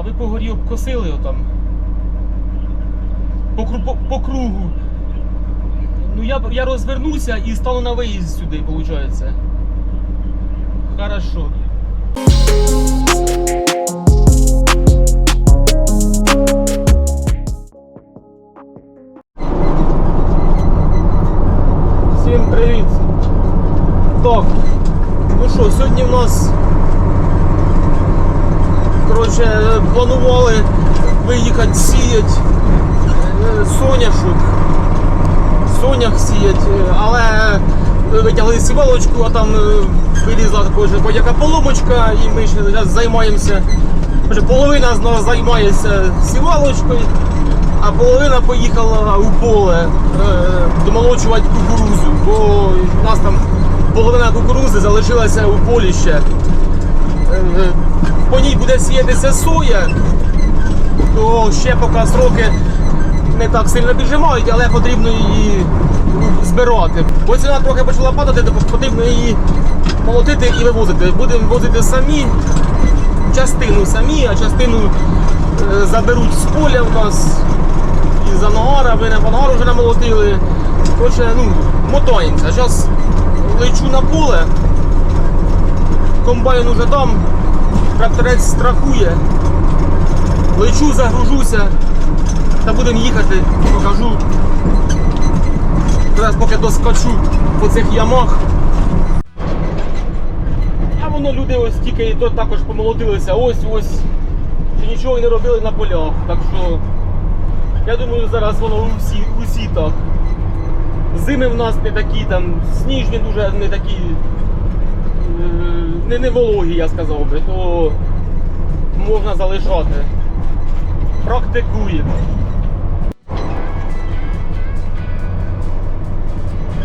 Да, ви по горі обкосили отам. По, по, по кругу. Ну я, я розвернуся і стану на виїзд сюди, виходить. Хорошо. Коротше, планували виїхати сіяти е, соняшок. Сонях сіять, е, але витягли сівалочку, а там е, вилізла також яка поломочка, і ми ще зараз займаємося. Отже, половина з нас займається сівалочкою, а половина поїхала у поле домолочувати кукурузу, бо у нас там половина кукурузи залишилася у полі ще. По ній буде сіятися соя, то ще поки сроки не так сильно піджимають, але потрібно її збирати. Бо ціна трохи почала падати, то потрібно її молотити і вивозити. Будемо возити самі, частину самі, а частину е, заберуть з поля в нас із Ангара, ви на Ангар вже намолотили. Коротше, ну, мотаємося. Зараз лечу на поле, комбайн уже там, тракторець страхує. Лечу, загружуся та будемо їхати, покажу. Зараз поки доскочу по цих ямах. А воно люди ось тільки і то також помолотилися ось ось. Ще нічого і не робили на полях. Так що я думаю, зараз воно усі, усі так. Зими в нас не такі, там, сніжні дуже не такі. Не, не вологі, я сказав би, то можна залишати. Практикуємо.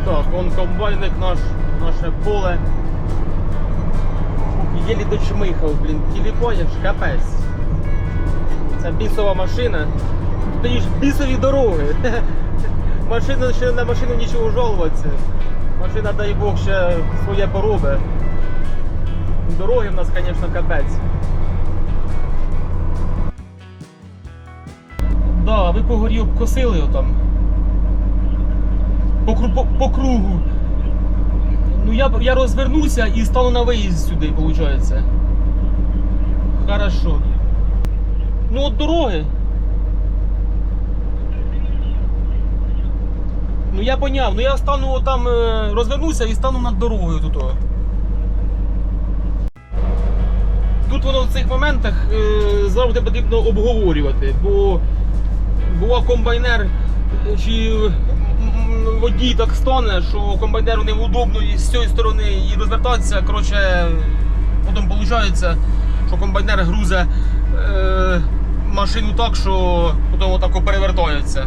Так, вон комбайник наш, наше поле. Єлі дочмихав, блін, тіліпоєш, капець. Це бісова машина. Стоїш бісові дороги. Машина ще на машину нічого жалуватися. Машина, дай Бог, ще своє поробе. Дороги в нас, звісно, капець. Да, ви по горі обкосили отам. По, по, по кругу. Ну я, я розвернуся і стану на виїзд сюди, виходить. Хорошо. Ну от дороги. Ну я поняв, ну я стану там, е, розвернуся і стану над дорогою тут. Тут воно в цих моментах е, завжди потрібно обговорювати, бо бува комбайнер чи водій так стане, що комбайнеру неудобно і з цієї сторони і розвертатися. Коротше, потім виходить, що комбайнер грузе е, машину так, що потім отако перевертається.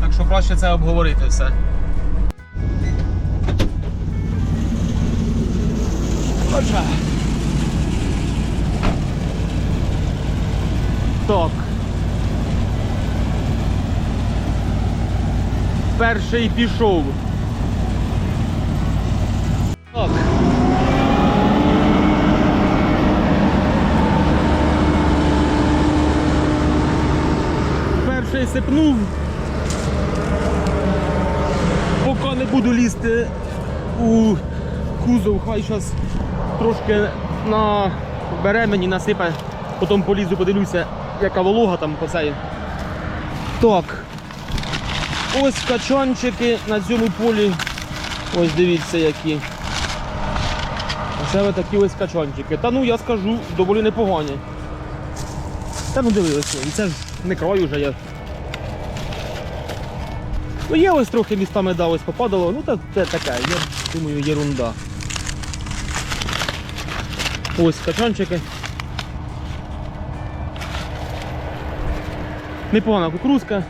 Так що краще це обговорити все. Отже. Так. Перший пішов. Перший сипнув. Поки не буду лізти у кузов, хай зараз трошки на беремені насипе, потім полізу, подивлюся, яка волога там по цей. Так. Ось качанчики на цьому полі. Ось дивіться які. Це ось такі ось качанчики. Та ну я скажу, доволі непогані. Та ну дивилися, і це ж не край вже я. Ну є ось трохи містами да, ось попадало, ну та це таке, я думаю, єрунда. Ось качанчики. Непогана кукурузка.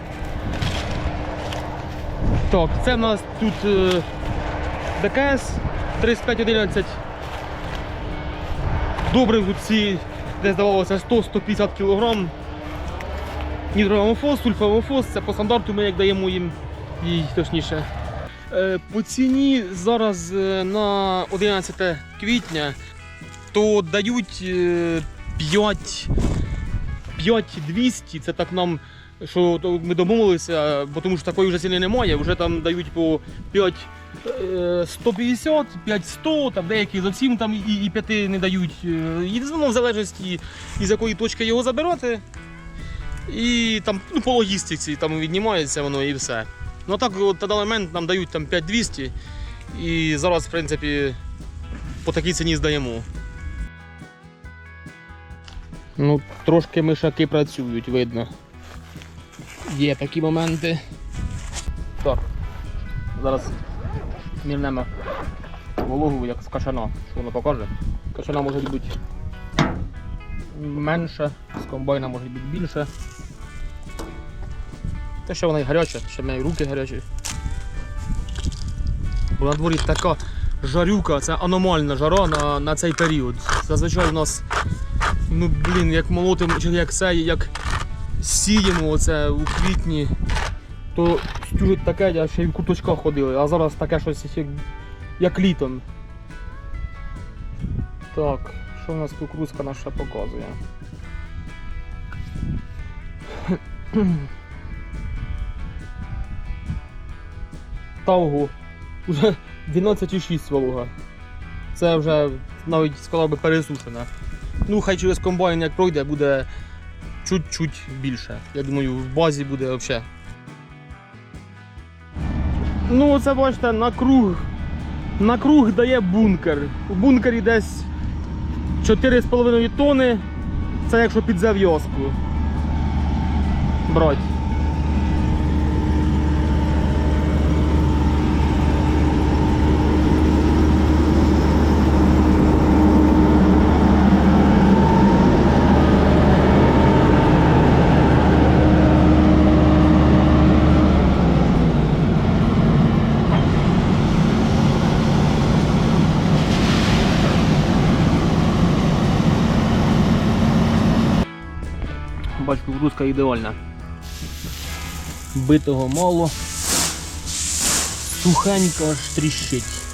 Так, це в нас тут е, ДКС 3511. Добре ці, де здавалося 100-150 кг. Нітроамофос, сульфамофос, це по стандарту ми як даємо їм їй точніше. Е, По ціні зараз е, на 11 квітня то дають е, 5 5200, це так нам, що ми домовилися, бо тому що такої вже ціни немає, вже там дають по 5 е, 150, 5100, там деякі зовсім там і, і 5 не дають. Е, І воно в залежності із якої точки його забирати. І там ну, по логістиці там віднімається воно і все. Ну так от, на момент нам дають там 5200 і зараз, в принципі, по такій ціні здаємо. Ну, трошки мишаки працюють, видно. Є такі моменти. Так. Зараз мірнемо вологу, як з кашана. Що воно покаже? Кашана може бути менше, з комбайна може бути більше. Те, що вона і гаряча, ще в мене руки гарячі. Бо на дворі така жарюка, це аномальна жара на, на цей період. Зазвичай у нас, ну блін, як молотимо, як це, як сіємо оце у квітні, то стюжить таке, я ще й в куточках ходили, а зараз таке щось як, як літом. Так, що в нас кукурузка наша показує? Тавгу. Уже 12,6 волога. Це вже навіть сказав би пересушена. Ну, хай через комбайн як пройде, буде чуть-чуть більше. Я думаю, в базі буде взагалі. Ну, це бачите, на круг. На круг дає бункер. У бункері десь 4,5 тони. Це якщо під зав'язку. Брать. Кукурузка ідеальна. Битого мало. Сухенько аж.